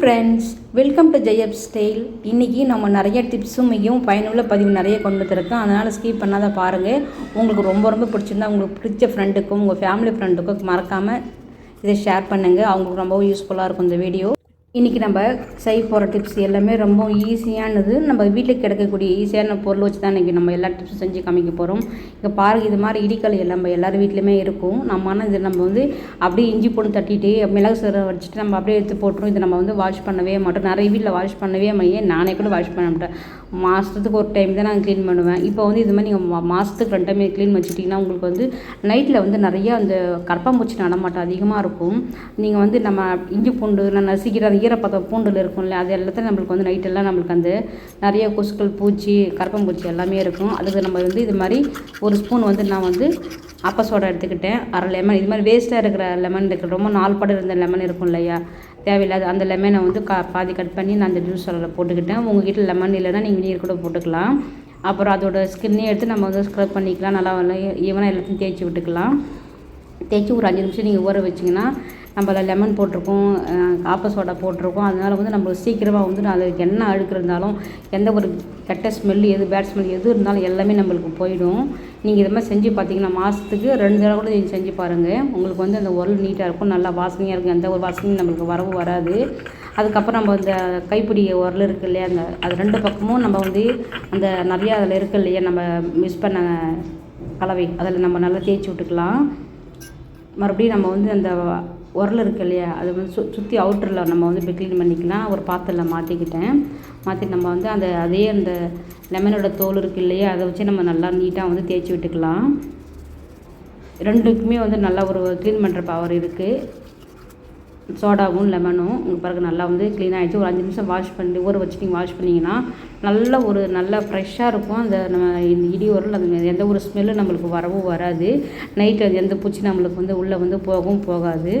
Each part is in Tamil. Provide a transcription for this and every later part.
ஃப்ரெண்ட்ஸ் வெல்கம் டு ஜெயப் ஸ்டைல் இன்றைக்கி நம்ம நிறைய டிப்ஸும் மிகவும் பயனுள்ள பதிவு நிறைய கொண்டு வந்துருக்கோம் அதனால் ஸ்கிப் பண்ணாத பாருங்கள் உங்களுக்கு ரொம்ப ரொம்ப பிடிச்சிருந்தா உங்களுக்கு பிடிச்ச ஃப்ரெண்டுக்கும் உங்கள் ஃபேமிலி ஃப்ரெண்டுக்கும் மறக்காமல் இதை ஷேர் பண்ணுங்கள் அவங்களுக்கு ரொம்ப யூஸ்ஃபுல்லாக இருக்கும் இந்த வீடியோ இன்றைக்கி நம்ம செய்ய போகிற டிப்ஸ் எல்லாமே ரொம்ப ஈஸியானது நம்ம வீட்டில் கிடைக்கக்கூடிய ஈஸியான பொருள் வச்சு தான் இன்றைக்கி நம்ம எல்லா டிப்ஸும் செஞ்சு காமிக்க போகிறோம் இங்கே பாருங்க இது மாதிரி இடிக்கல் நம்ம எல்லார் வீட்லையுமே இருக்கும். நம்ம ஆனால் இது நம்ம வந்து அப்படியே இஞ்சி போட்டு தட்டிட்டு மிளகு சீரகம் வச்சுட்டு நம்ம அப்படியே எடுத்து போட்டுரும். இதை நம்ம வந்து வாஷ் பண்ணவே மாட்டோம். நிறைய வீட்டில் வாஷ் பண்ணவே மையே நானே கூட வாஷ் பண்ண மாட்டேன். மாதத்துக்கு ஒரு டைம் தான் நான் க்ளீன் பண்ணுவேன். இப்போ வந்து இது மாதிரி நீங்கள் மாதத்துக்கு ரெண்டு டைம் க்ளீன் வச்சுட்டிங்கன்னா உங்களுக்கு வந்து நைட்டில் வந்து நிறையா அந்த கரப்பாம்பூச்சி நடமாட்டம் அதிகமாக இருக்கும். நீங்கள் வந்து நம்ம இஞ்சி பூண்டு நான் நசுக்கிற ஈரப்பதம் பூண்டில் இருக்கும்ல அது எல்லாத்தையும் நம்மளுக்கு வந்து நைட்டெல்லாம் நம்மளுக்கு வந்து நிறைய கொசுக்கள் பூச்சி கருப்பம்பூச்சி எல்லாமே இருக்கும். அதுக்கு நம்ம வந்து இது மாதிரி ஒரு ஸ்பூன் வந்து நான் வந்து அப்ப சோடா எடுத்துக்கிட்டேன். அரை லெமன் இது மாதிரி வேஸ்ட்டாக இருக்கிற லெமன் இருக்குது ரொம்ப நாள் படம் இருந்த லெமன் இருக்கும் இல்லையா? தேவையில்லாத அந்த லெமனை வந்து கா பாதி கட் பண்ணி நான் அந்த ஜூஸ் அதில் போட்டுக்கிட்டேன். உங்கள் வீட்டில் லெமன் இல்லைன்னா நீங்கள் நீர் கூட போட்டுக்கலாம். அப்புறம் அதோட ஸ்கின்னையும் எடுத்து நம்ம வந்து ஸ்க்ரப் பண்ணிக்கலாம். நல்லா ஈவனாக எல்லாத்தையும் தேய்ச்சி விட்டுக்கலாம். தேய்ச்சி ஒரு அஞ்சு நிமிஷம் நீங்கள் ஊற வச்சிங்கன்னா நம்ம அதில் லெமன் போட்டிருக்கோம் காப்ப சோடா போட்டிருக்கோம். அதனால் வந்து நம்ம சீக்கிரமாக வந்து அதில் என்ன அழுக்கு இருந்தாலும் எந்த ஒரு கெட்ட ஸ்மெல்லு எது பேட் ஸ்மெல் எது இருந்தாலும் எல்லாமே நம்மளுக்கு போயிடும். நீங்கள் இது மாதிரி செஞ்சு பார்த்தீங்கன்னா மாதத்துக்கு ரெண்டு தடவை கூட நீங்கள் செஞ்சு பாருங்கள் உங்களுக்கு வந்து அந்த உரல் நீட்டாக இருக்கும் நல்லா வாசனையாக இருக்கும். எந்த ஒரு வாசனையும் நம்மளுக்கு வரவும் வராது. அதுக்கப்புறம் நம்ம இந்த கைப்பிடி உரல் இருக்குது இல்லையா அந்த அது ரெண்டு பக்கமும் நம்ம வந்து அந்த நிறையா அதில் இருக்குது இல்லையா நம்ம மிஸ் பண்ண கலவை. அதில் நம்ம நல்லா தேய்ச்சி விட்டுக்கலாம். மறுபடியும் நம்ம வந்து அந்த உரல் இருக்கு இல்லையா? அதை வந்து சு சுற்றி அவுட்டரில் நம்ம வந்து இப்போ க்ளீன் பண்ணிக்கலாம். ஒரு பாத்திரத்தில் மாற்றிக்கிட்டேன் மாற்றி நம்ம வந்து அந்த அதே அந்த லெமனோட தோல் இருக்கு இல்லையா? அதை வச்சு நம்ம நல்லா நீட்டாக வந்து தேய்ச்சி விட்டுக்கலாம். ரெண்டுக்குமே வந்து நல்லா ஒரு க்ளீன் பண்ணுற பவர் இருக்குது சோடாவும் லெமனும் உங்களுக்கு பிறகு நல்லா வந்து க்ளீன் ஆகிடுச்சு ஒரு அஞ்சு நிமிஷம் வாஷ் பண்ணி ஊற வச்சு நீங்கள் வாஷ் பண்ணிங்கன்னா நல்ல ஒரு நல்ல ஃப்ரெஷ்ஷாக இருக்கும். அந்த நம்ம இந்த இடி உரல் அந்த எந்த ஒரு ஸ்மெல்லும் நம்மளுக்கு வரவும் வராது. நைட்டு அது எந்த பூச்சி நம்மளுக்கு வந்து உள்ளே வந்து போகவும் போகாது.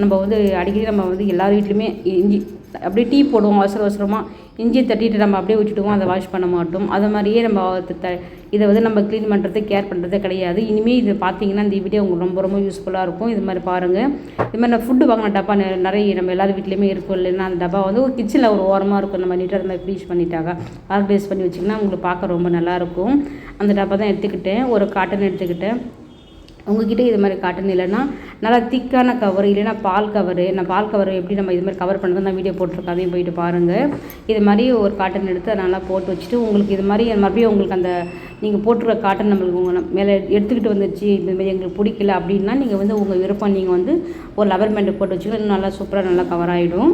நம்ம வந்து அடிக்கடி நம்ம வந்து எல்லார் வீட்லேயுமே இஞ்சி அப்படியே டீ போடுவோம் அவசர அவசரமாக இஞ்சி தட்டிட்டு நம்ம அப்படியே வச்சுட்டுவோம் அதை வாஷ் பண்ண மாட்டோம். அது மாதிரியே நம்ம த இதை வந்து நம்ம க்ளீன் பண்ணுறது கேர் பண்ணுறது கிடையாது. இனிமேல் இது பார்த்தீங்கன்னா இந்த வீடியோ உங்களுக்கு ரொம்ப ரொம்ப யூஸ்ஃபுல்லாக இருக்கும். இது மாதிரி பாருங்கள் இது மாதிரி நான் ஃபுட்டு வாங்கின டப்பா நிறைய நம்ம எல்லார் வீட்லேயுமே இருக்கும் இல்லைன்னா அந்த டப்பா வந்து ஒரு கிச்சனில் ஒரு ஓரமாக இருக்கும். நம்ம நீட்டாக அது மாதிரி ஃப்ரீஸ் பண்ணிட்டாங்க ஆர்கனைஸ் பண்ணி வச்சிங்கன்னா உங்களுக்கு பார்க்க ரொம்ப நல்லாயிருக்கும் அந்த டப்பா தான் எடுத்துக்கிட்டேன். ஒரு காட்டன் எடுத்துக்கிட்டேன். உங்ககிட்ட இது மாதிரி காட்டன் இல்லைன்னா நல்லா திக்கான கவர் இல்லைன்னா பால் கவரு நான் பால் கவர் எப்படி நம்ம இது மாதிரி கவர் பண்ணுறது நான் வீடியோ போட்டிருக்கேன். அதையும் போயிட்டு பாருங்கள் இது மாதிரி ஒரு காட்டன் எடுத்து அதை நல்லா போட்டு வச்சுட்டு உங்களுக்கு இது மாதிரி மறுபடியும் உங்களுக்கு அந்த நீங்கள் போட்டிருக்க காட்டன் நம்மளுக்கு உங்கள் மேலே எடுத்துக்கிட்டு வந்துருச்சு இதுமாரி எங்களுக்கு பிடிக்கல அப்படின்னா நீங்கள் வந்து உங்கள் விருப்பம் நீங்கள் வந்து ஒரு லவர் பேண்ட் போட்டு வச்சுக்கலாம் இன்னும் நல்லா சூப்பராக நல்லா கவர் ஆகிடும்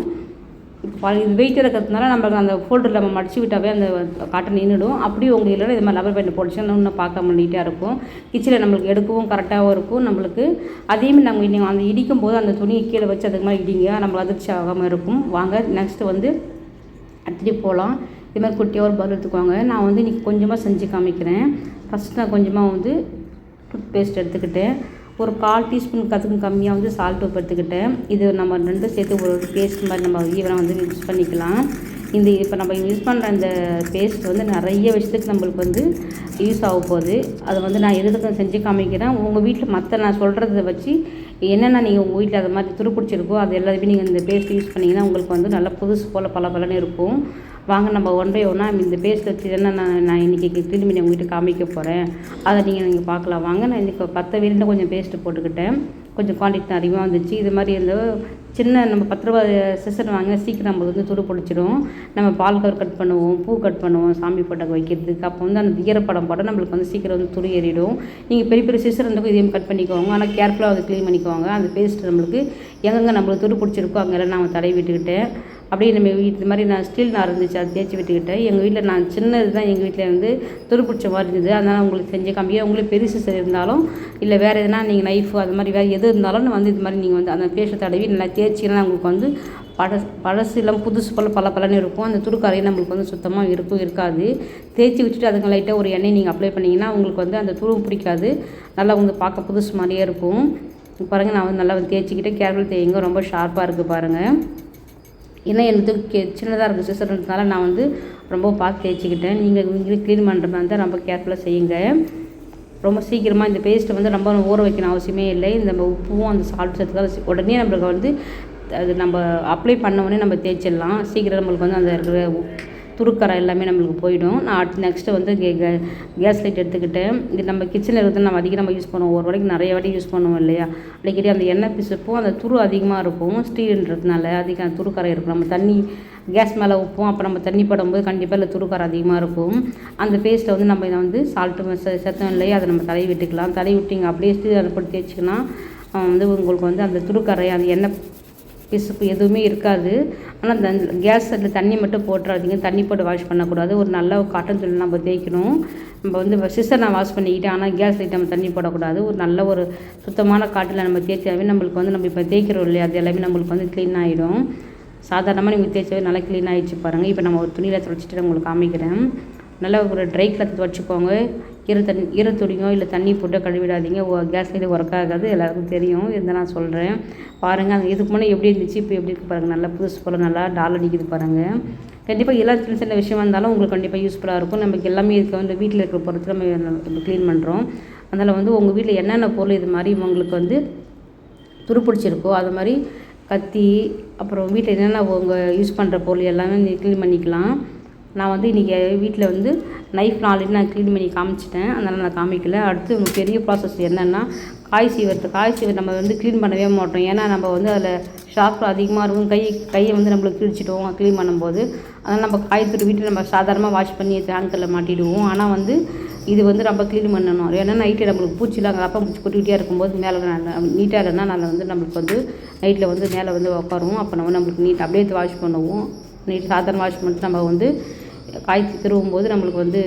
இப்போ இது வெயிட் இருக்கிறதுனால நம்மளுக்கு அந்த ஃபோல்டரில் நம்ம மடிச்சு விட்டாவே அந்த காட்டன் நின்றுடும் அப்படியே உங்களுக்கு இல்லைன்னா இது மாதிரி லவர் பேண்ட் போட்டுச்சுன்னா இன்னும் பார்க்க நீட்டாக இருக்கும். கிச்சனில் நம்மளுக்கு எடுக்கவும் கரெக்டாகவும் இருக்கும் நம்மளுக்கு. அதேமாதிரி நம்ம நீங்கள் அந்த இடிக்கும் போது அந்த துணியை கீழே வச்சு அதுக்கு மாதிரி இடிங்க நம்மளுக்கு அதிர்ச்சி ஆகாமல் இருக்கும். வாங்க நெக்ஸ்ட்டு வந்து அடுத்துட்டு போகலாம் இது மாதிரி குட்டியாக ஒரு பல் எடுத்துக்கோங்க. நான் வந்து இன்றைக்கி கொஞ்சமாக செஞ்சு காமிக்கிறேன். ஃபஸ்ட் நான் கொஞ்சமாக வந்து டூத் பேஸ்ட் எடுத்துக்கிட்டேன். ஒரு கால் டீஸ்பூன் கதுக்கும் கம்மியாக வந்து சால்ட் உப்பு இது நம்ம ரெண்டும் சேர்த்து ஒரு பேஸ்ட் மாதிரி நம்ம ஈவனாக வந்து மிக்ஸ் பண்ணிக்கலாம். இந்த இப்போ நம்ம யூஸ் பண்ணுற இந்த பேஸ்ட் வந்து நிறைய விஷயத்துக்கு நம்மளுக்கு வந்து யூஸ் ஆக போகுது. அதை வந்து நான் எதுக்கு செஞ்சு காமிக்கிறேன். உங்கள் வீட்டில் மற்ற நான் சொல்கிறத வச்சு என்னென்ன நீங்கள் உங்கள் வீட்டில் அது மாதிரி துருப்பிடிச்சிருக்கோ அது எல்லாத்தையுமே நீங்கள் இந்த பேஸ்ட் யூஸ் பண்ணிங்கன்னா உங்களுக்கு வந்து நல்லா புதுசு போல் பல பலன்னு இருக்கும். வாங்க நம்ம ஒன் பை ஒன்னாக இந்த பேஸ்ட் வச்சு என்ன நான் நான் இன்றைக்கி க்ளீன் பண்ணி உங்ககிட்ட காமிக்க போகிறேன் அதை நீங்கள் நீங்கள் பார்க்கலாம். வாங்க நான் இன்றைக்கி பத்து வீரில் கொஞ்சம் பேஸ்ட்டு போட்டுக்கிட்டேன். கொஞ்சம் குவான்டிட்டி அதிகமாக வந்துச்சு. இது மாதிரி இந்த சின்ன நம்ம பத்து ரூபா சிசர் வாங்கினா சீக்கிரம் நம்மளுக்கு வந்து துரு பிடிச்சிடும். நம்ம பால் கவர் கட் பண்ணுவோம் பூ கட் பண்ணுவோம் சாமி பட்டம் வைக்கிறதுக்கு. அப்போ வந்து அந்த ஈரப்படம் போட்டால் நம்மளுக்கு வந்து சீக்கிரம் வந்து துரு ஏறிடும். நீங்கள் பெரிய பெரிய சிசர் இருந்தாலும் இதையும் கட் பண்ணிக்கோங்க. ஆனால் கேர்ஃபுல்லாக அதை க்ளீன் பண்ணிக்கோங்க. அந்த பேஸ்ட் நம்மளுக்கு எங்கெங்கே நம்மளுக்கு துரு பிடிச்சிருக்கோ அங்கெல்லாம் நான் தடவி விட்டுக்கிட்டேன் அப்படியே நம்ம இது மாதிரி நான் ஸ்டீல் நான் இருந்துச்சு அதை தேய்ச்சி விட்டுக்கிட்டேன் எங்கள் வீட்டில் நான் சின்னது தான் எங்கள் வீட்டில் வந்து துருப்பிடிச்ச மாதிரி இருந்தது. அதனால் உங்களுக்கு செஞ்சு காமிக்க உங்களுக்கு பெருசு சரி இருந்தாலும் இல்லை வேறு எதுனா நீங்கள் நைஃபு அது மாதிரி வேறு எது இருந்தாலும் நான் வந்து இது மாதிரி நீங்கள் வந்து அந்த பேஸ்ட்டை தடவி நல்லா தேய்ச்சிங்கன்னா உங்களுக்கு வந்து பழசு பழசு இல்லாமல் புதுசு போல் பல பலன்னு இருக்கும். அந்த துருக்கரையும் நம்மளுக்கு வந்து சுத்தமாக இருக்கும் இருக்காது. தேய்ச்சி வச்சுட்டு அதுக்கு லைட்டாக ஒரு எண்ணெய் நீங்கள் அப்ளை பண்ணிங்கன்னா உங்களுக்கு வந்து அந்த துருவு பிடிக்காது. நல்லா வந்து பார்க்க புதுசு மாதிரியே இருக்கும். பாருங்கள் நான் வந்து நல்லா வந்து தேய்ச்சிக்கிட்டு கேர்ஃபுல் தேய்ங்க ரொம்ப ஷார்ப்பாக இருக்குது பாருங்கள் ஏன்னா எனக்கு கே சின்னதாக இருக்குது சிசர்ன்றதுனால நான் வந்து ரொம்ப பார்த்து தேய்ச்சிக்கிட்டேன் நீங்கள் இங்கே க்ளீன் பண்ணுற மாதிரி இருந்தால் ரொம்ப கேர்ஃபுல்லாக செய்யுங்க. ரொம்ப சீக்கிரமாக இந்த பேஸ்ட்டை வந்து ரொம்ப ஊற வைக்கணும் அவசியமே இல்லை. இந்த உப்பும் அந்த சால்ட் சேர்த்துக்காக உடனே நம்மளுக்கு வந்து அது நம்ம அப்ளை பண்ண உடனே நம்ம தேய்ச்சிடலாம். சீக்கிரம் நம்மளுக்கு வந்து அந்த இருக்கிற துருக்கரை எல்லாமே நம்மளுக்கு போயிடும். நான் நெக்ஸ்ட்டு வந்து கே கேஸ் லைட் எடுத்துக்கிட்டேன் இது நம்ம கிச்சனில் இருக்கிறது நம்ம அதிகம் நம்ம யூஸ் பண்ணுவோம். ஒரு வாட்டிக்கு நிறைய வாட்டி யூஸ் பண்ணுவோம் இல்லையா? அடிக்கடி அந்த எண்ணெய் பிசுப்பும். அந்த துரு அதிகமாக இருக்கும். ஸ்டீல்ன்றதுனால அதிகம் துருக்கரை இருக்கும். நம்ம தண்ணி கேஸ் மேலே உப்பும். அப்போ நம்ம தண்ணி படும்போது கண்டிப்பாக இல்லை துருக்கரை அதிகமாக இருக்கும். அந்த பேஸ்ட்டை வந்து நம்ம இதை வந்து சால்ட்டு சத்தம் இல்லையா அதை நம்ம தலை விட்டுக்கலாம். தலை விட்டிங்க அப்படியே ஸ்டீல் அதை போட்டு தேய்ச்சிக்கலாம் வந்து உங்களுக்கு வந்து அந்த துருக்கரை அந்த எண்ணெய் பிசுப்பு எதுவுமே இருக்காது. ஆனால் அந்த கேஸ் அதில் தண்ணி மட்டும் போட்டுறாதீங்க. தண்ணி போட்டு வாஷ் பண்ணக்கூடாது. ஒரு நல்ல காட்டன் துணி நம்ம தேய்க்கணும். நம்ம வந்து சிஸ்டர் நான் வாஷ் பண்ணிக்கிட்டேன். ஆனால் கேஸ் லைட் நம்ம தண்ணி போடக்கூடாது. ஒரு நல்ல ஒரு சுத்தமான காட்டில் நம்ம தேய்ச்சாவே நம்மளுக்கு வந்து நம்ம இப்போ தேய்க்கிறோம் இல்லையா? அது எல்லாமே நம்மளுக்கு வந்து க்ளீன் ஆகிடும் சாதாரணமாக நீங்கள் தேய்ச்சாவே நல்லா க்ளீன் ஆகிடுச்சு பாருங்கள் இப்போ நம்ம ஒரு துணியில் துடைச்சிட்டு உங்களுக்கு காமிக்கிறேன். நல்லா ஒரு ட்ரை கிளாத் துவைச்சிக்கோங்க. ஈர தண்ணி ஈர துணியோ இல்லை தண்ணி போட்டு கழுவிடாதீங்க. கேஸ் இது ஒர்க் ஆகாது எல்லாருக்கும் தெரியும். இதை நான் சொல்கிறேன் பாருங்கள் இதுக்கு முன்னே எப்படி இருந்துச்சு இப்போ எப்படி இருக்குது பாருங்கள் நல்லா புதுசு போல் நல்லா டால் அடிக்குது பாருங்கள் கண்டிப்பாக எல்லா சின்ன சின்ன விஷயமா இருந்தாலும் உங்களுக்கு கண்டிப்பாக யூஸ்ஃபுல்லாக இருக்கும். நமக்கு எல்லாமே இதுக்கு வந்து வீட்டில் இருக்கிற பொருட்கள் நம்ம நம்ம க்ளீன் பண்ணுறோம் அதனால் வந்து உங்கள் வீட்டில் என்னென்ன பொருள் இது மாதிரி உங்களுக்கு வந்து துருப்பிடிச்சிருக்கோ அது மாதிரி கத்தி அப்புறம் வீட்டில் என்னென்ன உங்கள் யூஸ் பண்ணுற பொருள் எல்லாமே நீங்கள் க்ளீன் பண்ணிக்கலாம். நான் வந்து இன்றைக்கி வீட்டில் வந்து நைஃப் நாலு நான் க்ளீன் பண்ணி காமிச்சிட்டேன். அதனால் நான் காமிக்கல. அடுத்து பெரிய ப்ராசஸ் என்னென்னா காய் சீவரத்து காய் சீவர் நம்ம வந்து க்ளீன் பண்ணவே மாட்டோம். ஏன்னா நம்ம வந்து அதில் ஷார்ப் அதிகமாக இருக்கும். கை கையை வந்து நம்மளுக்கு கிழிச்சிடுவோம் க்ளீன் பண்ணும்போது. அதனால் நம்ம காய் வீட்டில் நம்ம சாதாரணமாக வாஷ் பண்ணி டேங்கில் மாட்டிடுவோம். ஆனால் வந்து இது வந்து நம்ம க்ளீன் பண்ணணும். ஏன்னா நைட்டில் நம்மளுக்கு பூச்சிலாம் அப்பா பூச்சி கொட்டிக்கிட்டே இருக்கும்போது மேலே நீட்டாக இருந்தால் நல்லா வந்து நம்மளுக்கு வந்து நைட்டில் வந்து மேலே வந்து உட்காருவோம் அப்போ நம்ம நம்மளுக்கு நீட் அப்படியே வாஷ் பண்ணுவோம். நீட் சாதாரண வாஷ் பண்ணிட்டு நம்ம வந்து காய் திருவும் போது நம்மளுக்கு வந்து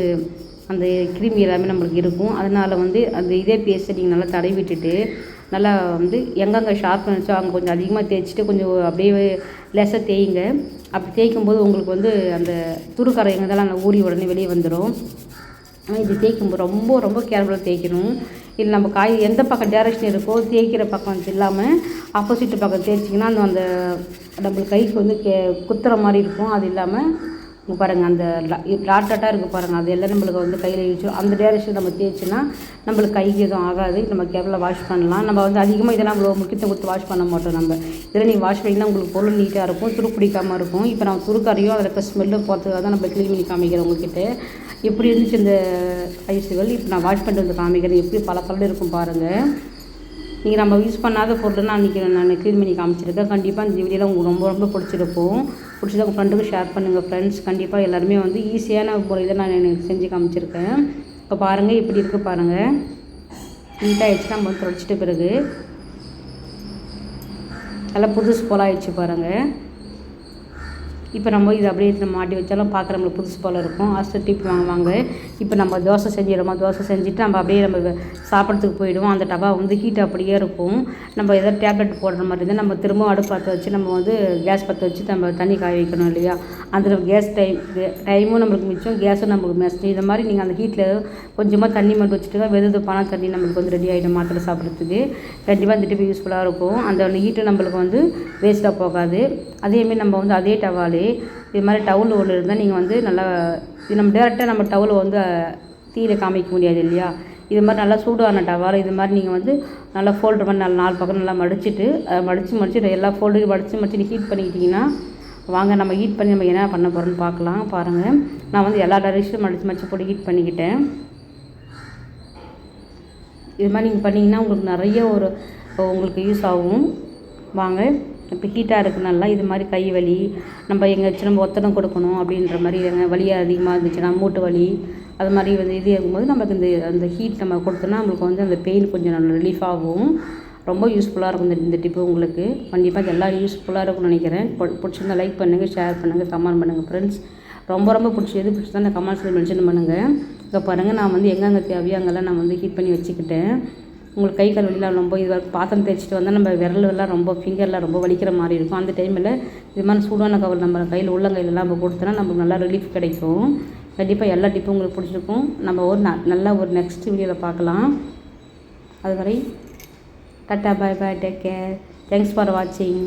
அந்த கிருமி எல்லாமே நம்மளுக்கு இருக்கும். அதனால் வந்து அந்த இதே பேஸ்ட்டை நீங்கள் நல்லா தடவி விட்டுட்டு நல்லா வந்து எங்கெங்கே ஷார்ப் நினச்சோ அங்கே கொஞ்சம் அதிகமாக தேய்ச்சிட்டு கொஞ்சம் அப்படியே லெஸாக தேய்ங்க. அப்படி தேய்க்கும் போது உங்களுக்கு வந்து அந்த துருக்கரை எங்கெல்லாம் அந்த ஊறி உடனே வெளியே வந்துடும் ஆனால் இது தேய்க்கும்போது ரொம்ப ரொம்ப கேர்ஃபுல்லாக தேய்க்கணும். இல்லை நம்ம காய் எந்த பக்கம் டேரக்ஷன் இருக்கோ தேய்க்கிற பக்கம் இல்லாமல் ஆப்போசிட் பக்கம் தேய்ச்சிங்கன்னா அந்த அந்த நம்மளுக்கு கைக்கு வந்து கே குத்துற மாதிரி இருக்கும். அது இல்லாமல் இங்கே பாருங்கள் அந்த லாட் டாட்டாக இருக்குது பாருங்கள் அது எல்லாம் நம்மளுக்கு வந்து கையில் யூஸ் அந்த டேரக்ஷன் நம்ம தேய்ச்சின்னா நம்மளுக்கு கைக்கு எதுவும் ஆகாது. நம்ம கேபில் வாஷ் பண்ணலாம். நம்ம வந்து அதிகமாக இதெல்லாம் இவ்வளோ முக்கியத்துவம் கொடுத்து வாஷ் பண்ண மாட்டோம் நம்ம. இதில் நீங்கள் வாஷ் பண்ணிங்கன்னா உங்களுக்கு பொருள் நீட்டாக இருக்கும் துரு பிடிக்காமல் இருக்கும். இப்போ நான் துருக்கறையும் அதில் இப்போ ஸ்மெல்லும் போகிறதுக்காக தான் நம்ம க்ளீன் பண்ணி காமிக்கிறோம் உங்ககிட்ட. எப்படி இருந்துச்சு இந்த ஐஸுகள் இப்போ நான் வாஷ் பண்ணிட்டு வந்து காமிக்கிறேன். எப்படி பல பல இருக்கும் பாருங்கள் நீங்கள் நம்ம யூஸ் பண்ணாத பொருள் நான் நான் க்ளீன் பண்ணி காமிச்சிருக்கேன். கண்டிப்பாக இந்த வீடியோவில் உங்களுக்கு ரொம்ப ரொம்ப பிடிச்சிருக்கும். பிடிச்சதை உங்கள் ஃப்ரெண்டுக்கு ஷேர் பண்ணுங்கள் ஃப்ரெண்ட்ஸ் கண்டிப்பாக எல்லாருமே வந்து ஈஸியான முறையில் நான் எனக்கு செஞ்சு காமிச்சிருக்கேன். இப்போ பாருங்கள் இப்படி இருக்குது பாருங்கள் நீட்டாக ஆகிடுச்சு நம்ம வந்து தொடச்சிட்ட பிறகு. நல்லா புதுசு போல் ஆயிடுச்சு பாருங்கள் இப்போ நம்ம இதை அப்படியே எடுத்து மாட்டி வச்சாலும் பார்க்க நம்மளுக்கு புதுசு போல் இருக்கும். ஹாஸ்டல் டிப் வாங்குவாங்க. இப்போ நம்ம தோசை செஞ்சிடுறோமா? தோசை செஞ்சுட்டு நம்ம அப்படியே நம்ம சாப்பிட்றதுக்கு போயிடுவோம். அந்த டபா வந்து ஹீட் அப்படியே இருக்கும். நம்ம எதாவது டேப்லெட் போடுற மாதிரி இருந்தால் நம்ம திரும்ப அடுப்பு பற்ற வச்சு நம்ம வந்து கேஸ் பற்ற வச்சு நம்ம தண்ணி காய வைக்கணும் இல்லையா? அந்த கேஸ் டைம் டைமும் நம்மளுக்கு மிச்சம் கேஸும் நம்மளுக்கு மிச்சம். இந்த மாதிரி நீங்கள் அந்த ஹீட்டில் கொஞ்சமாக தண்ணி மட்டும் வச்சுட்டு தான் வெது பணம் தண்ணி நம்மளுக்கு வந்து ரெடி ஆகிடும் மாத்திரை சாப்பிட்றதுக்கு. கண்டிப்பாக அந்த டிப் யூஸ்ஃபுல்லாக இருக்கும். அந்த ஹீட்டு நம்மளுக்கு வந்து வேஸ்ட்டாக போகாது. அதேமாரி நம்ம வந்து அதே டவாலே இது மாதிரி டவுல் ஒன்று இருந்தால் நீங்கள் வந்து நல்லா இது நம்ம டேரெக்டாக நம்ம டவுலை வந்து தீயில காமிக்க முடியாது இல்லையா? இது மாதிரி நல்லா சூடான டவால் இது மாதிரி நீங்கள் வந்து நல்லா ஃபோல்டர் பண்ணி நல்லா நாலு பக்கம் நல்லா மடிச்சுட்டு மடித்து மடிச்சுட்டு எல்லா ஃபோல்டரையும் மடித்து மடிச்சு ஹீட் பண்ணிக்கிட்டிங்கன்னா வாங்க நம்ம ஹீட் பண்ணி நம்ம என்ன பண்ண போகிறோம்னு பார்க்கலாம் பாருங்கள் நான் வந்து எல்லா டரிஷும் மடித்து மடித்து போட்டு ஹீட் பண்ணிக்கிட்டேன். இது மாதிரி நீங்கள் பண்ணிங்கன்னா உங்களுக்கு நிறைய ஒரு உங்களுக்கு யூஸ் ஆகும். வாங்க. இப்போ ஹீட்டாக இருக்கனால இது மாதிரி கை வலி நம்ம எங்கேயாச்சும் நம்ம ஒத்தடம் கொடுக்கணும் அப்படின்ற மாதிரி எங்கே வலியாக அதிகமாக இருந்துச்சுன்னா மூட்டு வலி அது மாதிரி வந்து இது இருக்கும்போது நமக்கு இந்த அந்த ஹீட் நம்ம கொடுத்தோன்னா நம்மளுக்கு வந்து அந்த பெயின் கொஞ்சம் நல்ல ரிலீஃப் ஆகும். ரொம்ப யூஸ்ஃபுல்லாக இருக்கும் இந்த இந்த டிப்பு உங்களுக்கு. கண்டிப்பாக இது எல்லாம் யூஸ்ஃபுல்லாக இருக்கும்னு நினைக்கிறேன். பிடிச்சிருந்தா லைக் பண்ணுங்கள் ஷேர் பண்ணுங்கள் கமெண்ட் பண்ணுங்கள் ஃப்ரெண்ட்ஸ் ரொம்ப ரொம்ப பிடிச்சி எது பிடிச்சதா அந்த கமெண்ட்ஸில் மென்ஷன் பண்ணுங்கள் இப்போ பாருங்கள் நான் வந்து எங்கெங்கே தேவையோ அங்கெல்லாம் நான் வந்து ஹீட் பண்ணி வச்சுக்கிட்டேன். உங்களுக்கு கை கால் வலிலாம் ரொம்ப இதுவாக பாத்திரம் தேய்ச்சிட்டு வந்தால் நம்ம விரலெல்லாம் ரொம்ப ஃபிங்கர்லாம் ரொம்ப வலிக்கிற மாதிரி இருக்கும். அந்த டைமில் இது மாதிரி சூடான கவர் நம்ம கையில் உள்ளங்கையிலலாம் நம்ம கொடுத்தோன்னா நமக்கு நல்லா ரிலீஃப் கிடைக்கும். கண்டிப்பாக எல்லா டிப்பும் உங்களுக்கு பிடிச்சிருக்கும். நம்ம ஒரு ந நல்ல ஒரு நெக்ஸ்ட் வீடியோவில் பார்க்கலாம். அதுவரை tata bye bye take care thanks for வாட்சிங்